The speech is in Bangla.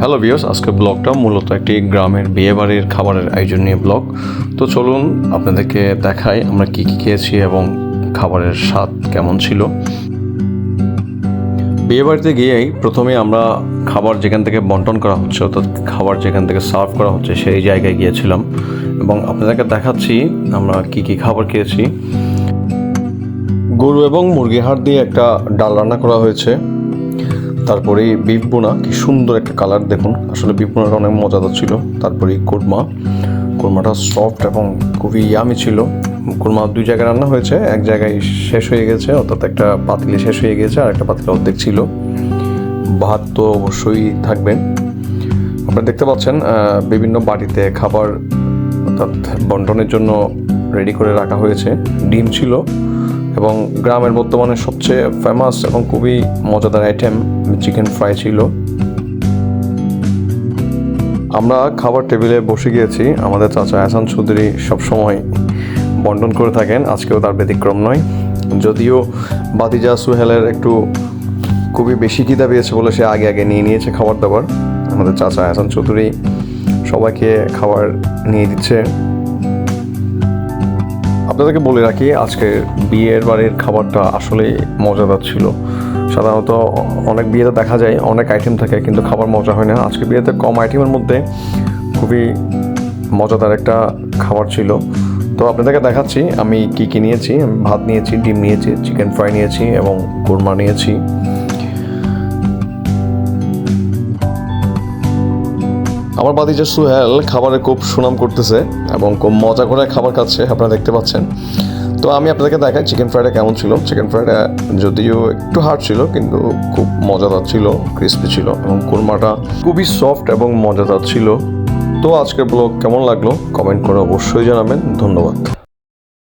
হ্যালো ভিউস আজকে ব্লগটা মূলত একটি গ্রামের বিয়েবাড়ির খাবারের আয়োজন নিয়ে ব্লগ। তো চলুন আপনাদেরকে দেখাই আমরা কি কি খেয়েছি এবং খাবারের স্বাদ কেমন ছিল। বিয়েবাড়িতে গিয়েই প্রথমে আমরা খাবার যেখান থেকে বন্টন করা হচ্ছে, অর্থাৎ খাবার যেখান থেকে সার্ভ করা হচ্ছে, সেই জায়গায় গিয়েছিলাম। এবং আপনাদেরকে দেখাচ্ছি আমরা কি কি খাবার খেয়েছি। গরু এবং মুরগি হাড় দিয়ে একটা ডাল রান্না করা হয়েছে। তারপরে বিফ বোনা কি সুন্দর একটা কালার দেখুন। আসলে বিফ অনেক মজাদার ছিল। তারপরে কোরমা। কোরমাটা সফট এবং খুবই ইয়ামি ছিল। কোরমা দুই জায়গায় রান্না হয়েছে। এক জায়গায় শেষ হয়ে গেছে, অর্থাৎ একটা পাতিলে শেষ হয়ে গেছে, আর একটা পাতিলে অর্ধেক ছিল। ভাত তো অবশ্যই থাকবেন আপনারা দেখতে পাচ্ছেন বিভিন্ন বাটিতে খাবার, অর্থাৎ বন্টনের জন্য রেডি করে রাখা হয়েছে। ডিম ছিল। এবং গ্রামের বর্তমানে সবচেয়ে ফেমাস এবং খুবই মজাদার আইটেম চিকেন ফ্রাই ছিল। আমরা খাবার টেবিলে বসে গিয়েছি। আমাদের চাচা আহসান চৌধুরী সবসময় বন্টন করে থাকেন। আজকেও তার ব্যতিক্রম নয়। যদিও বাতিজা সুহেলের একটু খুবই বেশি খিদা পেয়েছে বলে সে আগে আগে নিয়ে নিয়েছে খাবার দাবার। আমাদের চাচা আহসান চৌধুরী সবাইকে খাবার নিয়ে দিচ্ছে। আপনাদেরকে বলে রাখি, আজকে বিয়ের বাড়ির খাবারটা আসলে মজাদার ছিল। সাধারণত অনেক বিয়েতে দেখা যায় অনেক আইটেম থাকে, কিন্তু খাবার মজা হয় না। আজকে বিয়েতে কম আইটেমের মধ্যে খুবই মজাদার একটা খাবার ছিল। তো আপনাদেরকে দেখাচ্ছি, আমি কি কি নিয়েছি। ভাত নিয়েছি, ডিম নিয়েছি, চিকেন ফ্রাই নিয়েছি এবং কোরমা নিয়েছি। আমার বাদিজা সুহেল খাবারে খুব সুনাম করতেছে এবং খুব মজা করে খাবার খাচ্ছে, আপনারা দেখতে পাচ্ছেন। তো আমি আপনাদেরকে দেখাই চিকেন ফ্রাইটা কেমন ছিল। চিকেন ফ্রাইটা যদিও একটু হার্ড ছিল, কিন্তু খুব মজাদার ছিল ক্রিস্পি ছিল এবং কুরমাটা খুবই সফট এবং মজাদার ছিল। তো আজকের ব্লগ কেমন লাগল? কমেন্ট করে অবশ্যই জানাবেন। ধন্যবাদ।